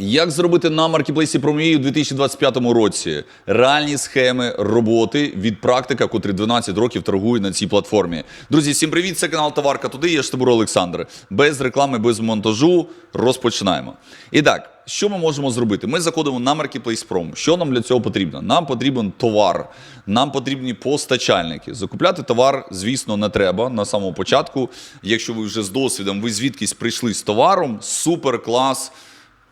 Як зробити на маркетплейсі Промії у 2025 році реальні схеми роботи від практика, котрий 12 років торгує на цій платформі? Друзі, всім привіт! Це канал Товарка Туди. Я Штабур Олександр. Без реклами, без монтажу розпочинаємо. І так, що ми можемо зробити? Ми заходимо на Marketplace Prom. Що нам для цього потрібно? Нам потрібен товар, нам потрібні постачальники. Закупляти товар, звісно, не треба на самому початку. Якщо ви вже з досвідом, ви звідкись прийшли з товаром, супер клас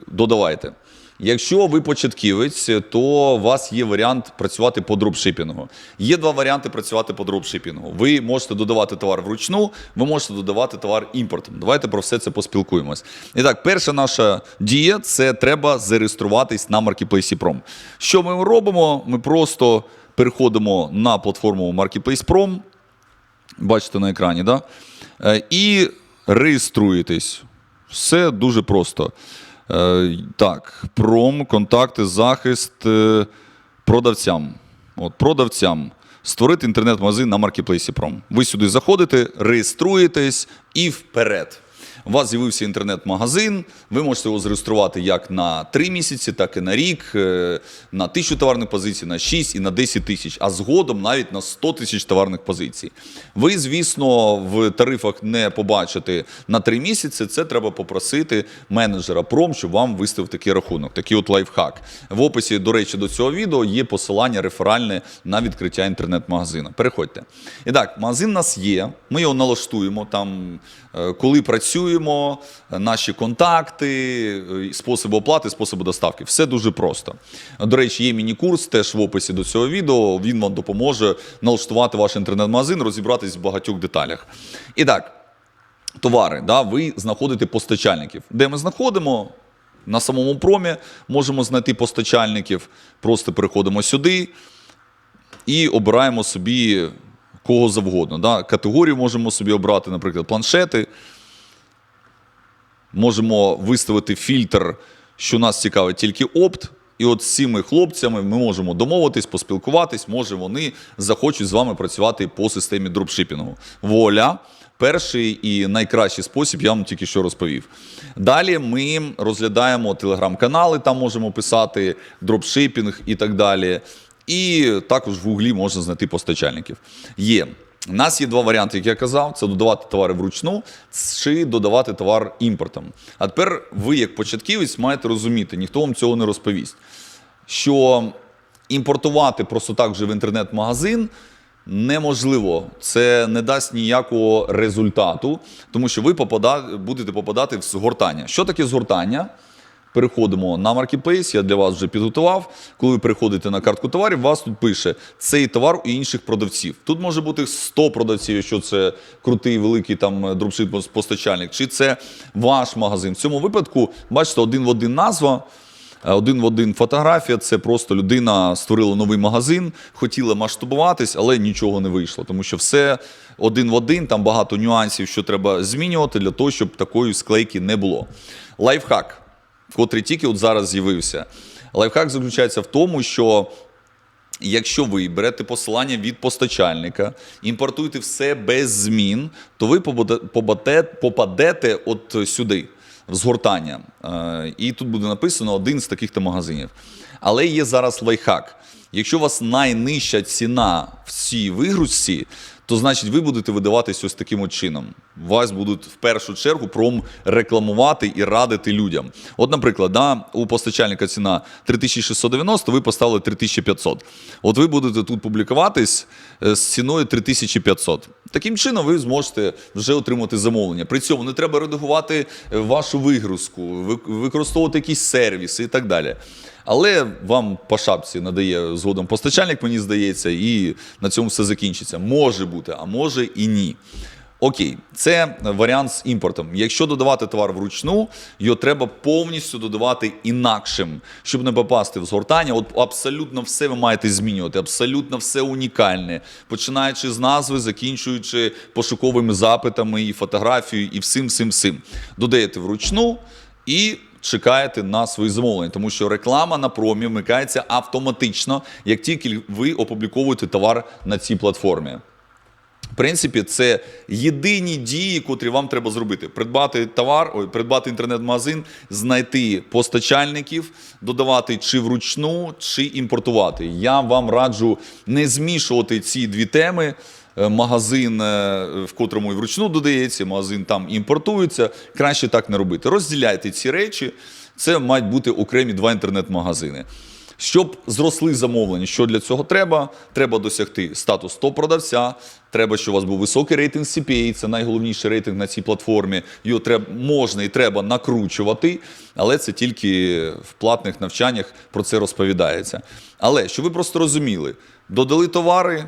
додавайте. Якщо ви початківець, то у вас є варіант працювати по дропшипінгу. Є два варіанти працювати по дропшипінгу. Ви можете додавати товар вручну, ви можете додавати товар імпортом. Давайте про все це поспілкуємось. І так, перша наша дія це треба зареєструватись на Marketplace Prom. Що ми робимо? Ми просто переходимо на платформу Marketplace Prom, бачите на екрані, да? Е, і реєструєтесь. Все дуже просто. Е, Так, пром, контакти, захист е, продавцям. От, продавцям. Створити інтернет-магазин на маркетплейсі Пром. Ви сюди заходите, реєструєтесь і вперед. У вас з'явився інтернет-магазин, ви можете його зареєструвати як на 3 місяці, так і на рік, е, на тисячу товарних позицій, на 6 і на 10 тисяч, а згодом навіть на 100 тисяч товарних позицій. Ви, звісно, в тарифах не побачите на 3 місяці. Це треба попросити менеджера пром, щоб вам виставив такий рахунок, такий от лайфхак. В описі, до речі, до цього відео є посилання реферальне на відкриття інтернет-магазину. Переходьте. І так, магазин у нас є. Ми його налаштуємо там, е, коли працюємо, наші контакти, е, способи оплати, способи доставки. Все дуже просто. До речі, є міні-курс теж в описі до цього відео. Він вам допоможе налаштувати ваш інтернет-магазин, розібратись в багатьох деталях. І так, товари, да, ви знаходите постачальників. Де ми знаходимо? На самому промі можемо знайти постачальників. Просто переходимо сюди і обираємо собі кого завгодно. Да? Категорію можемо собі обрати, наприклад, планшети. Можемо виставити фільтр, що нас цікавить тільки опт. І от з цими хлопцями ми можемо домовитись, поспілкуватись, може вони захочуть з вами працювати по системі дропшипінгу. Воля. Перший і найкращий спосіб я вам тільки що розповів. Далі ми розглядаємо телеграм-канали, там можемо писати дропшипінг і так далі. І також в Гуглі можна знайти постачальників. Є. У нас є два варіанти, як я казав: це додавати товари вручну чи додавати товар імпортом. А тепер ви, як початківець, маєте розуміти, ніхто вам цього не розповість, що імпортувати просто так вже в інтернет-магазин неможливо. Це не дасть ніякого результату, тому що ви попада- будете попадати в згортання. Що таке згортання? Переходимо на Marketplace, я для вас вже підготував. Коли ви переходите на картку товарів, вас тут пише цей товар у інших продавців. Тут може бути 100 продавців, якщо це крутий, великий там дропшип постачальник, чи це ваш магазин. В цьому випадку, бачите, один в один назва. Е, Один в один фотографія це просто людина створила новий магазин, хотіла масштабуватись, але нічого не вийшло, тому що все один в один, там багато нюансів, що треба змінювати для того, щоб такої склейки не було. Лайфхак, котрий тільки от зараз з'явився. Лайфхак заключається в тому, що Якщо ви берете посилання від постачальника, імпортуєте все без змін, то ви попаде- попаде- попадете от сюди, в згортання. Е, І тут буде написано один з таких то магазинів. Але є зараз лайфхак. Якщо у вас найнижча ціна в цій вигрузці, то значить ви будете видаватись ось таким от чином. Вас будуть в першу чергу пром рекламувати і радити людям. От, наприклад, да, у постачальника ціна 3690, ви поставили 3500. От ви будете тут публікуватись е, з ціною 3500. Таким чином ви зможете вже отримати замовлення. При цьому не треба редагувати е, вашу вигрузку, ви- використовувати якісь сервіси і так далі. Але вам по шапці надає згодом постачальник, мені здається, і на цьому все закінчиться. Може бути, а може і ні. Окей, це варіант з імпортом. Якщо додавати товар вручну, його треба повністю додавати інакшим, щоб не попасти в згортання. От абсолютно все ви маєте змінювати, абсолютно все унікальне, починаючи з назви, закінчуючи пошуковими запитами і фотографією, і всім, всім, всім. Додаєте вручну і чекаєте на свої замовлення, тому що реклама на промі вмикається автоматично, як тільки ви опубліковуєте товар на цій платформі. Принципі, це єдині дії, котрі вам треба зробити: придбати товар, ой, придбати інтернет-магазин, знайти постачальників, додавати чи вручну, чи імпортувати. Я вам раджу не змішувати ці дві теми. Е, Магазин, е, в котрому і вручну додається, магазин там імпортується. Краще так не робити. Розділяйте ці речі. Це мають бути окремі два інтернет-магазини. Щоб зросли замовлення, що для цього треба? Треба досягти статус топ-продавця. Треба, щоб у вас був високий рейтинг CPA, це найголовніший рейтинг на цій платформі. Його треба, можна і треба накручувати, але це тільки в платних навчаннях про це розповідається. Але щоб ви просто розуміли, додали товари,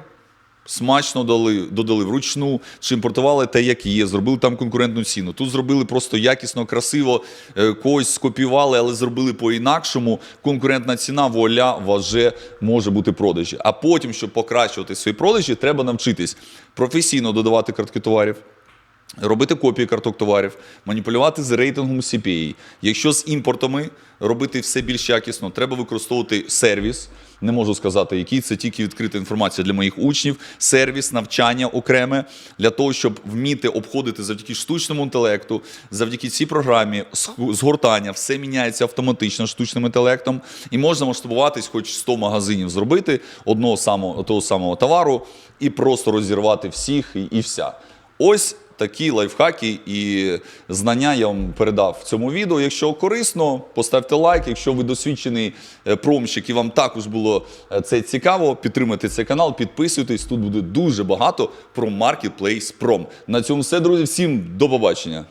смачно дали, додали вручну, чи імпортували те, як є, зробили там конкурентну ціну. Тут зробили просто якісно, красиво, е, когось скопіювали, але зробили по-інакшому. Конкурентна ціна, воля, важе, може бути продажі. А потім, щоб покращувати свої продажі, треба навчитись професійно додавати картки товарів. Робити копії карток товарів, маніпулювати з рейтингом CPA. Якщо з імпортами робити все більш якісно, треба використовувати сервіс. Не можу сказати, який це тільки відкрита інформація для моїх учнів. Сервіс, навчання окреме для того, щоб вміти обходити завдяки штучному інтелекту, завдяки цій програмі згортання, все міняється автоматично штучним інтелектом, і можна масштабуватись, хоч 100 магазинів зробити одного самого того самого товару і просто розірвати всіх і, і вся. Ось такі лайфхаки і знання я вам передав в цьому відео. Якщо корисно, поставте лайк. Якщо ви досвідчений е, промщик і вам також було е, це цікаво, підтримайте цей канал, підписуйтесь. Тут буде дуже багато про Marketplace Prom. На цьому все, друзі. Всім до побачення.